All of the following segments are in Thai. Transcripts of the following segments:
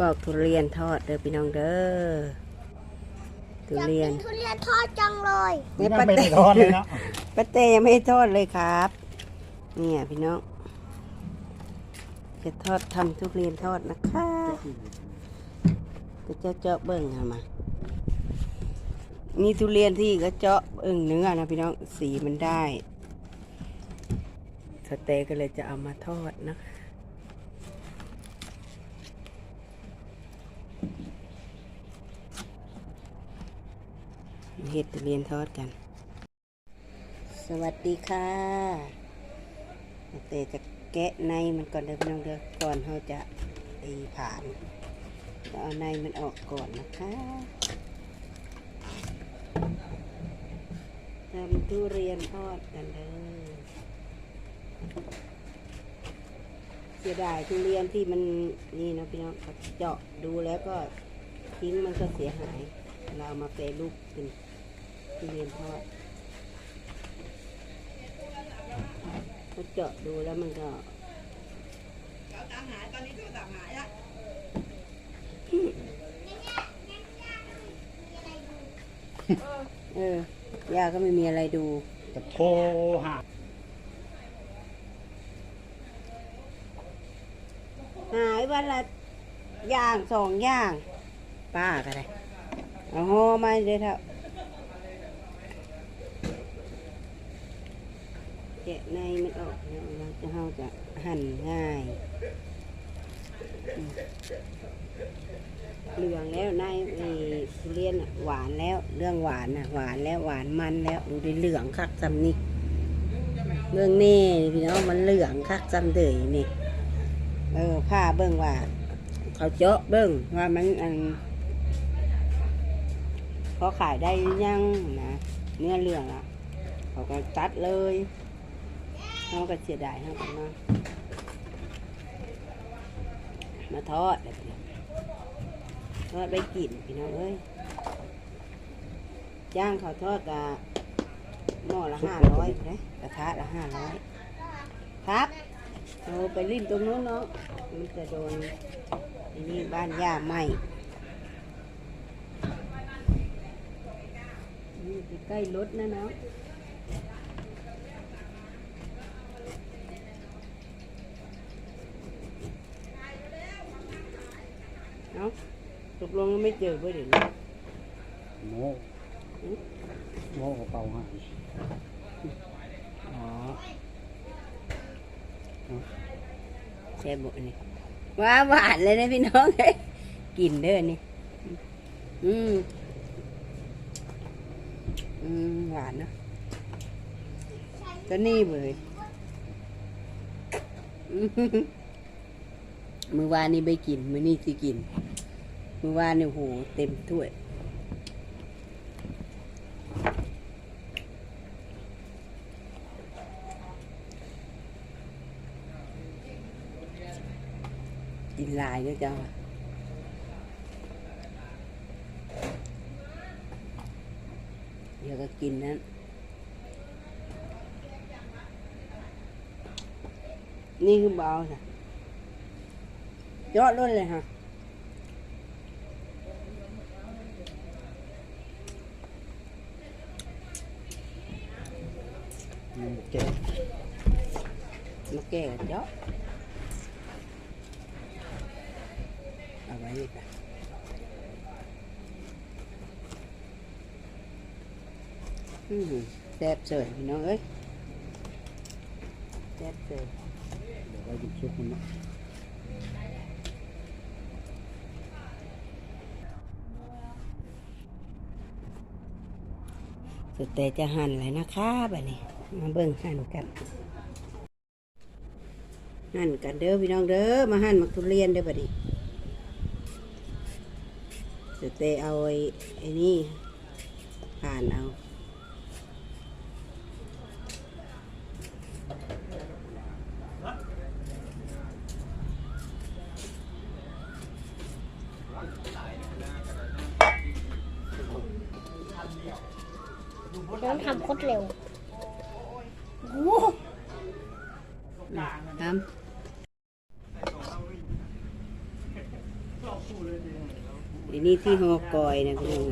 บอกทุเรียนทอดเด้อพี่น้องเด้อทุอยากเรียกินนทุเรียนทอดจังเลยเนี่ยยังป้าไม่เต้ได้ทอดเลยเนาะป้าเต้ยังไม่ได้ทอดเลยครับ เนี่ยพี่น้อง จะทอดทำทุเรียนทอดนะคะก็เจาะเจาะเบิ่งเอามานี่ทุเรียนที่ก็เจาะเอิ่งเนื้อนะพี่น้องสีมันได้สเต้ก็เลยจะเอามาทอดนะคะ เห็ดเรียนทอดกัน สวัสดีค่ะเตจะแกะในมันก่อนเด้อพี่น้องเด้อก่อนเขาจะตีผ่านแล้วเอาในมันออกก่อนนะคะทำทุเรียนทอดกันเลยเสียดายทุเรียนที่มันนี่นะพี่น้องเจาะดูแล้วก็ทิ้งมันก็เสียหาย เราเอามาแปรรูปเป็น ทุเรียนทอดเขาเจาะดูแล้วมันก็เออย่าก็ไม่มีอะไรดูจะโทรหาหายวันละอย่างสองอย่าง ป้าก็ได้เอาห่อมาเลยเถอะ แกะในมันออกแล้วเราจะเราจะหั่นง่ายเหลืองแล้วในทุเรียนหวานแล้วเรื่องหวานน่ะหวานแล้วหวานมันแล้วดูดิเหลืองคักจำนี่เรื่องนี่พี่น้องมันเหลืองคักจำเดยนี่เออผ้าเบิ้งว่า เขาเจาะเบิ้งว่ามันอันเขาขายได้ยังนะเนื้อเรื่องอะเขาก็ตัดเลย เขาก็เสียดายเขาก็มามาทอดแบบนี้ทอดไปกินพี่น้องเอ้ยย่างเขาทอดกะหม้อละห้าร้อยเลยกระทะละห้าร้อยครับเอาไปลิ้นตรงนู้นเนาะมันจะโดนนี่บ้านย่าไหมนี่ใกล้รถนะเนาะ นาะตกลงไม่เจอเพื่อเดี๋ยวนี้โม่โม่กระเป๋าหายอ๋อแช่บนี่ว้าหวานเลยนะพี่น้องเอ้ยกินเด้อนี่ อืม อืม หวานเนอะก็นี่เบยอืมมือวานนี่ไปกิน มือนี่สิกิน มือวานนี่ยโหเต็มถ้วยกินลายด้วยเจ้าเดี๋ยวก็กินนั้น นี่คือเบาค่ะยอดล้นเลยค่ะ มัน แก่มาแก้กับยอดเอาไว้นี่ค่ะอืมแซ่บเสยพี่น้องเอ้ยแซ่บเสยเดี๋ยวเราหยิบชุดมันนะสุดแต่จะหั่นเลยนะคะแบบนี้ มาเบิ่งหั่นกันหั่นกันเด้อพี่น้องเด้อมาหั่นมักทุเรียนเด้อบัดนี้สุดแต่เอาไอ้ไอ้นี่ผ่านเอาน้องทำโคตรเร็ว ทำนี่ที่หอกอยนะพี่น้องเ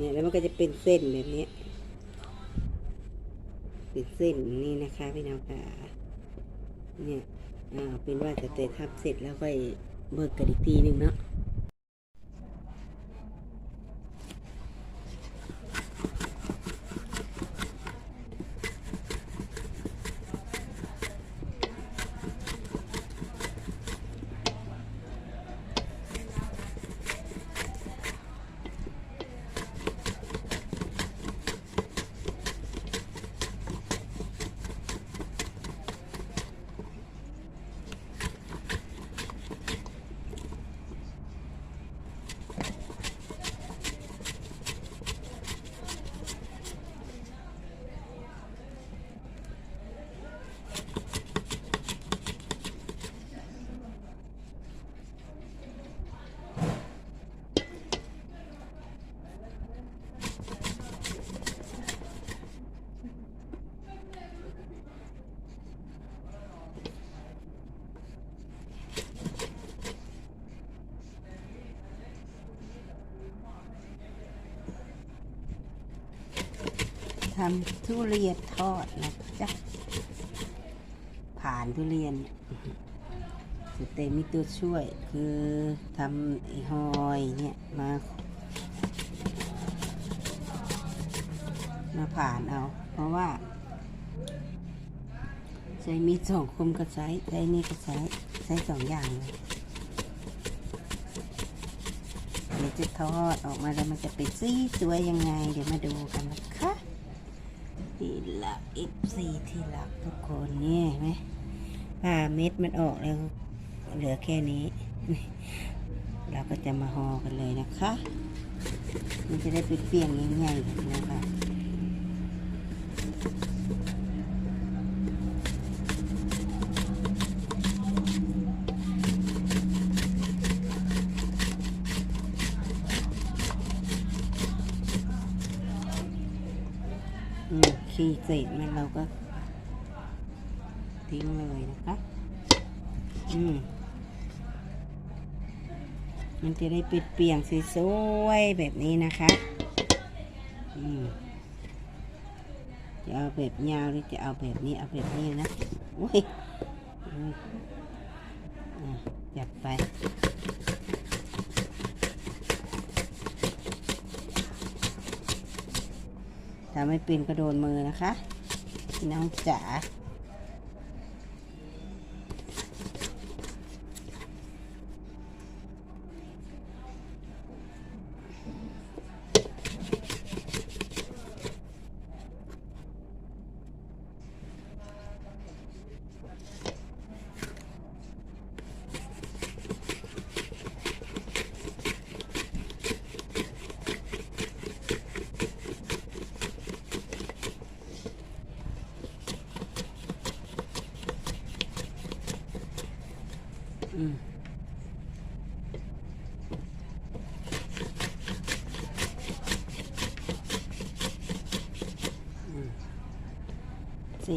นี่ยแล้วมันก็จะเป็นเส้นแบบนี้ เป็นเส้นนี่นะคะพี่น้องค่ะเนี่ยอ่าเป็นว่าจะเตะทับเสร็จแล้วค่อยเบิกกันอีกทีหนึ่งเนาะ ทำทุเรียนทอดนะจ๊ะผ่านทุเรียนสเตมีตัวช่วยคือทำไอ้หอยเนี่ยมามาผ่านเอา เพราะว่าใช้มีสองคมก็ใช้ใช้นี่ก็ใช้ใช้สองอย่างเลยเดี๋ยวจะทอดออกมาแล้วมันจะเป็นสีสวยยังไง เดี๋ยวมาดูกันนะคะ ที่รักเอฟซีที่รักทุกคนนี่เห็นไหมผ่าเม็ดมันออกแล้ว เหลือแค่นี้ เราก็จะมาห่อกันเลยนะคะ มันจะได้เป็นเปียงง่ายๆนะคะีเศษมันเราก็ ทิ้งเลยนะคะ อืม มันจะได้ปิดเปลี่ยงสวยๆแบบนี้นะคะ อืม จะเอาแบบยาวหรือจะเอาแบบนี้เอาแบบนี้นะโอ้ยอืมอะจับไป ถ้าไม่เป็นก็โดนมือนะคะ น้องจ๋า เศ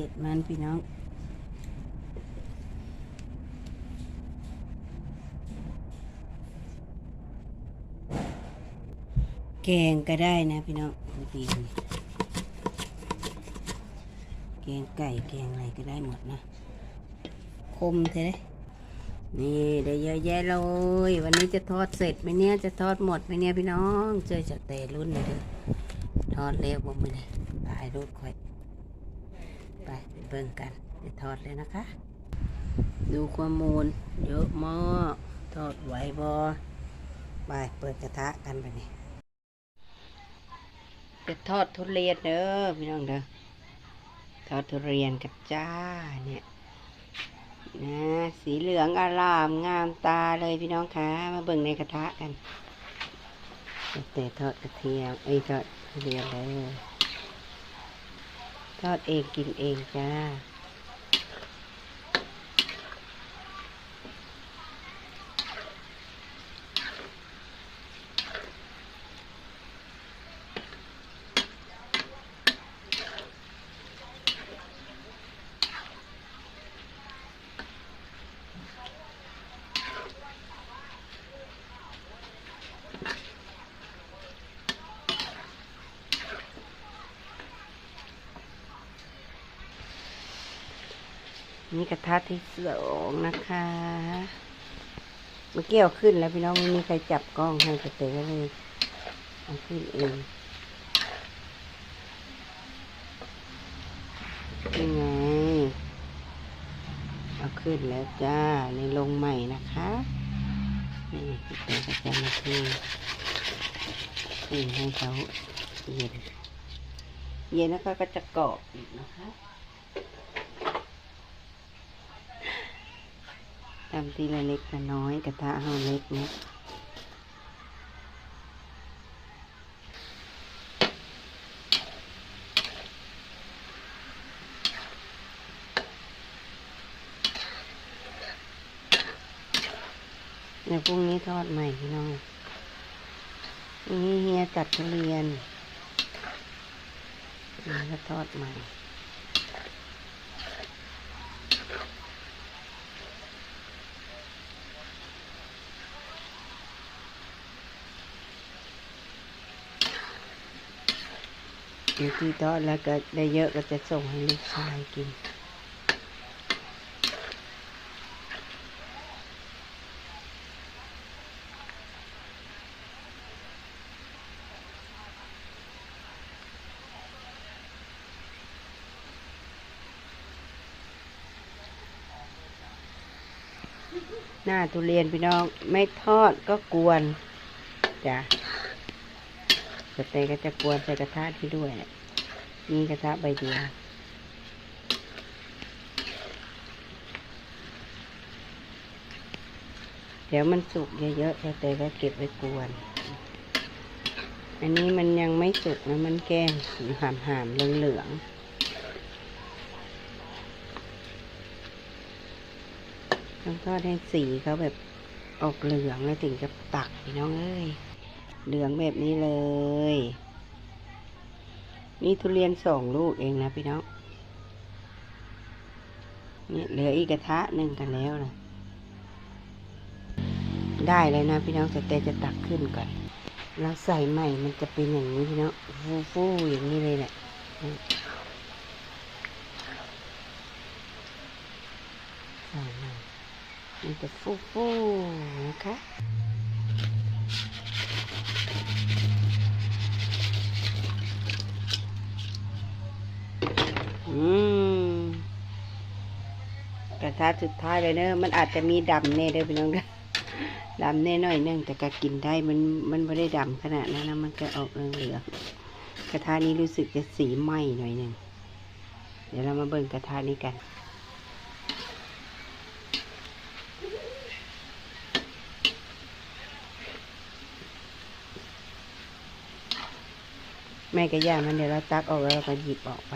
ษมันพี่น้องแกงก็ได้นะพี่น้องบางทีแกงไก่แกงอะไรก็ได้หมดนะ คมเท่เลย นี่ได้เยอะแยะเลย วันนี้จะทอดเสร็จไหมเนี่ยจะทอดหมดไหมเนี่ยพี่น้องเจอจากแต่รุ่นเลยเด้อทอดเร็วบ่มือเลยตายรูปค่อยไปไปเบิ่งกันจะทอดเลยนะคะ ดูความมูลเยอะมากทอดไหวบอไปเปิดกระทะกันไปนี่จะทอดทุเรียนเด้อพี่น้องเด้อทอดทุเรียนกับจ้าเนี่ย นะสีเหลืองอารามงามตาเลยพี่น้องคะมาเบิ่งในกระทะกันแต่ทอดกระเทียมไอ้ยทอดทุเรียนเลยทอดเองกินเองจ้า นี่กระทะที่สองนะคะเมื่อกี้เอาขึ้นแล้วพี่น้องไม่มีใครจับกล้องให้แต่เตะก็เลยเอาขึ้นเองนี่ไงเอาขึ้นแล้วจ้าในลงใหม่นะคะนี่พี่เต๋อก็จะมาขึ้นขึ้นให้เขาเย็นเย็นแล้วก็ก็จะกรอบอีกนะคะำทีละเล็กละน้อยกระทะห้าเล็กนี้ยเดี๋ยวพรุ่งนี้ทอดใหม่พี่น้องนี้เฮียจัดทุเรียนนี่ก็ทอดใหม่ เดี๋ยวที่ทอดแล้วก็ได้เยอะก็จะส่งให้ลูกชายกิน หน้าทุเรียนพี่น้อง ไม่ทอดก็กวนจ้ะ สเต็กก็จะกวนใส่กระทะที่ด้วย นี่กระทะใบเดียวเดี๋ยวมันสุกเยอะๆสเต็กก็เก็บไว้กวน อันนี้มันยังไม่สุกนะมันแก้มสีหามหามๆเหลืองๆต้องทอดให้สีเขาแบบออกเหลืองแล้วถึงจะตักพี่น้องเอ้ย เหลืองแบบนี้เลย นี่ทุเรียนสองลูกเองนะพี่น้องนี่เหลืออีกกระทะหนึ่งกันแล้วนะได้เลยนะพี่น้องแต่จะตักขึ้นก่อนเราใส่ใหม่มันจะเป็นอย่างนี้พี่น้องฟูฟูๆอย่างนี้เลยแหละใส่ใหม่มันจะฟูฟูๆนะคะ อืมกระทะสุดท้ายเลยเนอะมันอาจจะมีดำเน่เด้อพี่น้องเด้อดำเน่หน่อยหนึงแต่ก็กินได้มันมันไม่ได้ดำขนาดนั้นนะมันก็ออกเหลืองกระทะนี้รู้สึกจะสีไหม้หน่อยหนึ่งเดี๋ยวเรามาเบิ่งกระทะนี้กันแม่ก็ย่ามันเดี๋ยวเราตักออกแล้วเราก็หยิบออกไป